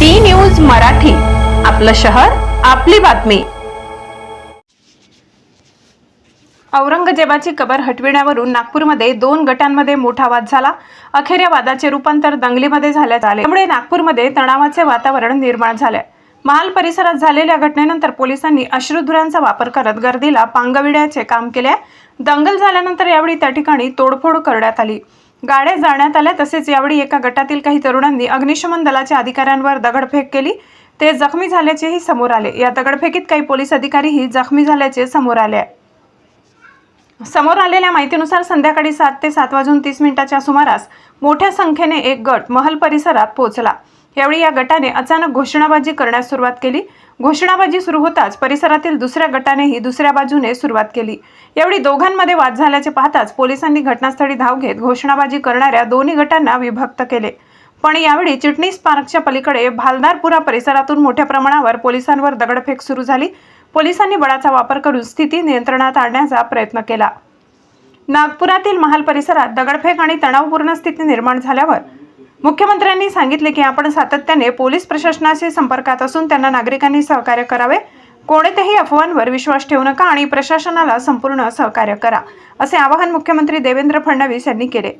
D news Marathi आपलं शहर आपली बातमी. औरंगजेबाची कबर हटविण्यावरून नागपूरमध्ये दोन गटांमध्ये मोठा वाद झाला. अखेर या वादाचे रूपांतर दंगलीमध्ये झाल्यात. आले त्यामुळे नागपूरमध्ये तणावाचे वातावरण निर्माण झाले महाल परिसरात झालेल्या घटनेनंतर पोलिसांनी अश्रुधुरांचा वापर करत गर्दीला पांगविण्याचे काम केले दंगल झाल्यानंतर यावेळी त्या ठिकाणी तोडफोड करण्यात आली. गाड्या जाळण्यात आल्या तसेच यावेळी एका गटातील काही तरुणांनी अग्निशमन दलाच्या अधिकाऱ्यांवर दगडफेक केली. ते जखमी झाल्याचेही समोर आले. या दगडफेकीत काही पोलीस अधिकारीही जखमी झाल्याचे समोर आले समोर आलेल्या माहितीनुसार संध्याकाळी सात ते सात वाजून तीस मिनिटाच्या सुमारास मोठ्या संख्येने एक गट महल परिसरात पोहोचला. यावेळी या गटाने अचानक घोषणाबाजी करण्यास सुरुवात केली. घोषणाबाजी सुरू होताच परिसरातील दुसऱ्या गटानेही दुसऱ्या बाजूने सुरुवात केली. यावेळी दोघांमध्ये वाद झाल्याचे पाहताच पोलिसांनी घटनास्थळी धाव घेत घोषणाबाजी करणाऱ्या दोन्ही गटांना विभक्त केले. पण यावेळी चिटणीस पार्कच्या पलीकडे भालदारपुरा परिसरातून मोठ्या प्रमाणावर पोलिसांवर दगडफेक सुरू झाली. पोलिसांनी बळाचा वापर करून स्थिती नियंत्रणात आणण्याचा प्रयत्न केला. नागपुरातील महाल परिसरात दगडफेक आणि तणावपूर्ण स्थिती निर्माण झाल्यावर मुख्यमंत्र्यांनी सांगितले की आपण सातत्याने पोलीस प्रशासनाशी संपर्कात असून त्यांना नागरिकांनी सहकार्य करावे. कोणत्याही अफवांवर विश्वास ठेवू नका आणि प्रशासनाला संपूर्ण सहकार्य करा असे आवाहन मुख्यमंत्री देवेंद्र फडणवीस यांनी केले.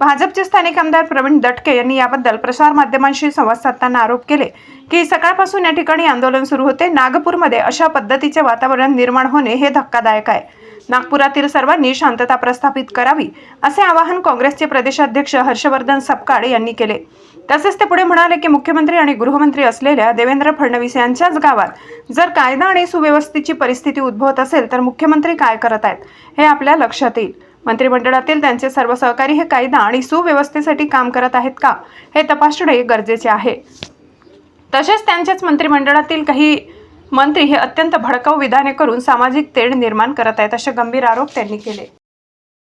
भाजपचे स्थानिक आमदार प्रवीण दटके यांनी याबद्दल प्रसारमाध्यमांशी संवाद साधताना आरोप केले की सकाळपासून या ठिकाणी आंदोलन सुरू होते. नागपूरमध्ये अशा पद्धतीचे वातावरण निर्माण होणे हे धक्कादायक आहे. नागपुरातील सर्वांनी शांतता प्रस्थापित करावी असे आवाहन काँग्रेसचे प्रदेशाध्यक्ष हर्षवर्धन सपकाळ यांनी केले. तसेच ते पुढे म्हणाले की मुख्यमंत्री आणि गृहमंत्री असलेल्या देवेंद्र फडणवीस यांच्याच गावात जर कायदा आणि सुव्यवस्थेची परिस्थिती उद्भवत असेल तर मुख्यमंत्री काय करत आहेत हे आपल्या लक्षात येईल. मंत्रिमंडळातील त्यांचे सर्व सहकारी हे कायदा आणि सुव्यवस्थेसाठी काम करत आहेत का हे तपासणे गरजेचे आहे. तसेच त्यांच्याच मंत्रिमंडळातील काही मंत्री हे अत्यंत भडकाऊ विधाने करून सामाजिक तेढ निर्माण करत आहेत असे गंभीर आरोप त्यांनी केले.